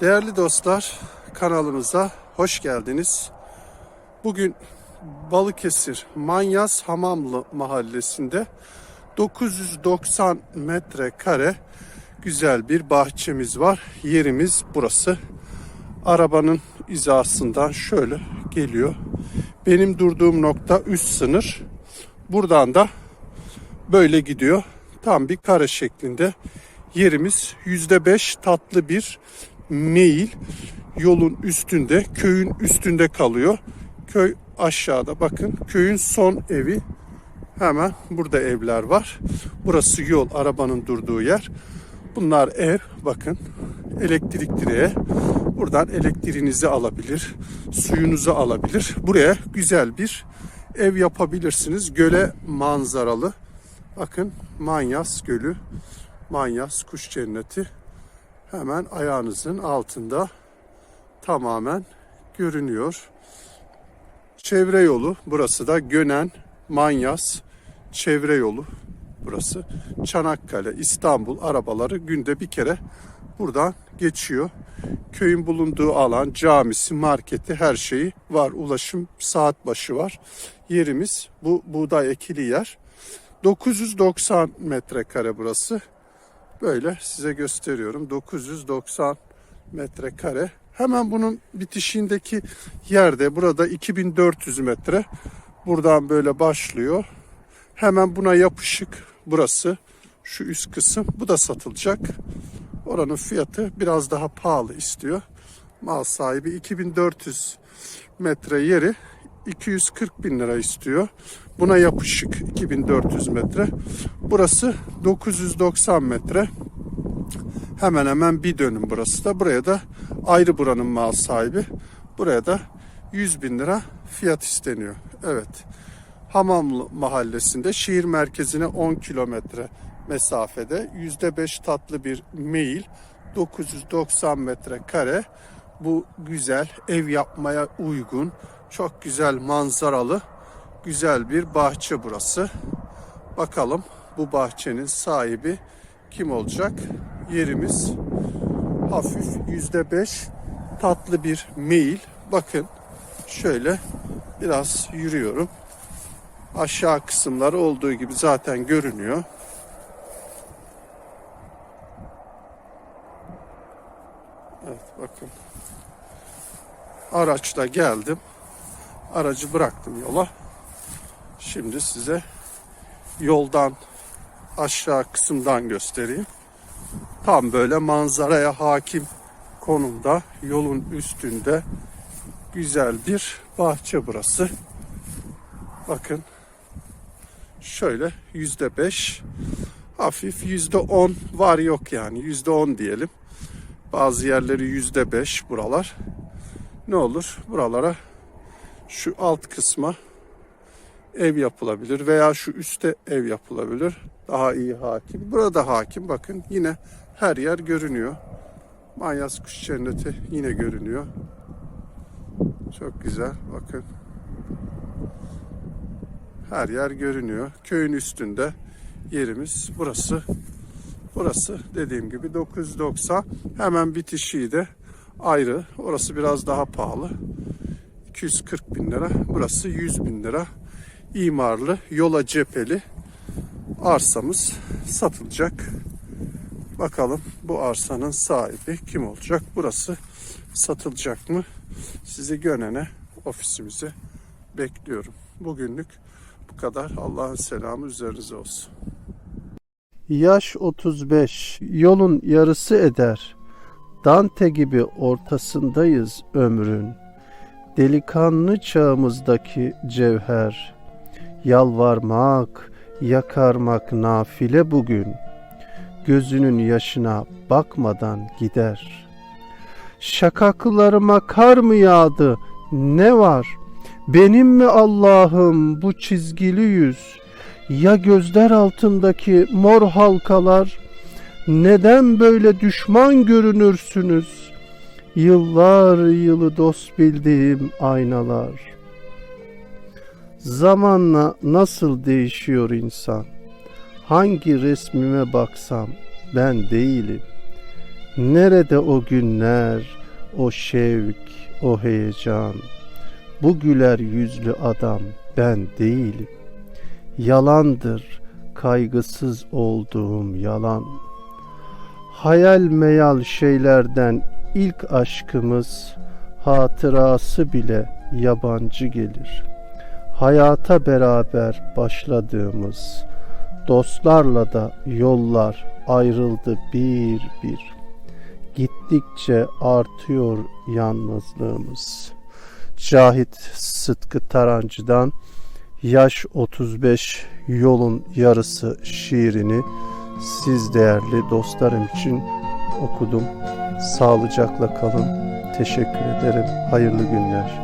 Değerli dostlar, kanalımıza hoş geldiniz. Bugün Balıkesir Manyas Hamamlı mahallesinde 990 metrekare güzel bir bahçemiz var. Yerimiz burası. Arabanın hizasından şöyle geliyor. Benim durduğum nokta üst sınır. Buradan da böyle gidiyor. Tam bir kare şeklinde. Yerimiz %5 tatlı bir meyil. Yolun üstünde, köyün üstünde kalıyor. Köy aşağıda bakın. Köyün son evi hemen burada evler var. Burası yol, arabanın durduğu yer. Bunlar ev, bakın. Elektrik direği. Buradan elektriğinizi alabilir, suyunuzu alabilir. Buraya güzel bir ev yapabilirsiniz. Göle manzaralı. Bakın Manyas Gölü, Manyas Kuş Cenneti hemen ayağınızın altında tamamen görünüyor. Çevre yolu burası da Gönen Manyas çevre yolu burası. Çanakkale, İstanbul arabaları günde bir kere buradan geçiyor. Köyün bulunduğu alan, camisi, marketi her şeyi var. Ulaşım saat başı var. Yerimiz bu buğday ekili yer. 990 metrekare burası. Böyle size gösteriyorum. 990 metrekare. Hemen bunun bitişiğindeki yerde burada 2400 metre. Buradan böyle başlıyor. Hemen buna yapışık burası. Şu üst kısım. Bu da satılacak. Oranın fiyatı biraz daha pahalı istiyor. Mal sahibi 2400 metre yeri 240 bin lira istiyor. Buna yapışık 2400 metre. Burası 990 metre. Hemen hemen bir dönüm burası da. Buraya da ayrı buranın mal sahibi. Buraya da 100 bin lira fiyat isteniyor. Evet. Hamamlı mahallesinde şehir merkezine 10 kilometre mesafede %5 tatlı bir meyil 990 metrekare bu güzel ev yapmaya uygun çok güzel manzaralı güzel bir bahçe burası. Bakalım bu bahçenin sahibi kim olacak? Yerimiz hafif %5 tatlı bir meyil. Bakın şöyle biraz yürüyorum. Aşağı kısımları olduğu gibi zaten görünüyor. Bakın. Araçla geldim. Aracı bıraktım yola. Şimdi size yoldan aşağı kısımdan göstereyim. Tam böyle manzaraya hakim konumda yolun üstünde güzel bir bahçe burası. Bakın şöyle yüzde beş hafif yüzde on var yok yani yüzde on diyelim. Bazı yerleri yüzde beş buralar. Ne olur buralara şu alt kısma ev yapılabilir veya şu üste ev yapılabilir. Daha iyi hakim. Burada hakim bakın yine her yer görünüyor. Manyas kuş cenneti yine görünüyor. Çok güzel bakın. Her yer görünüyor. Köyün üstünde yerimiz burası. Burası dediğim gibi 990. Hemen bitişiği de ayrı. Orası biraz daha pahalı. 240 bin lira. Burası 100 bin lira. İmarlı, yola cepheli arsamız satılacak. Bakalım bu arsanın sahibi kim olacak? Burası satılacak mı? Sizi Gönen'e ofisimize bekliyorum. Bugünlük bu kadar. Allah'ın selamı üzerinize olsun. Yaş 35, yolun yarısı eder. Dante gibi ortasındayız ömrün. Delikanlı çağımızdaki cevher. Yalvarmak, yakarmak nafile bugün. Gözünün yaşına bakmadan gider. Şakaklarıma kar mı yağdı? Ne var? Benim mi Allah'ım bu çizgili yüz? Ya gözler altındaki mor halkalar? Neden böyle düşman görünürsünüz? Yıllar yılı dost bildiğim aynalar. Zamanla nasıl değişiyor insan? Hangi resmime baksam ben değilim. Nerede o günler, o şevk, o heyecan? Bu güler yüzlü adam ben değilim. Yalandır kaygısız olduğum yalan. Hayal meyal şeylerden ilk aşkımız hatırası bile yabancı gelir. Hayata beraber başladığımız dostlarla da yollar ayrıldı bir bir. Gittikçe artıyor yalnızlığımız. Cahit Sıtkı Tarancı'dan Yaş 35 Yolun Yarısı şiirini siz değerli dostlarım için okudum. Sağlıcakla kalın. Teşekkür ederim. Hayırlı günler.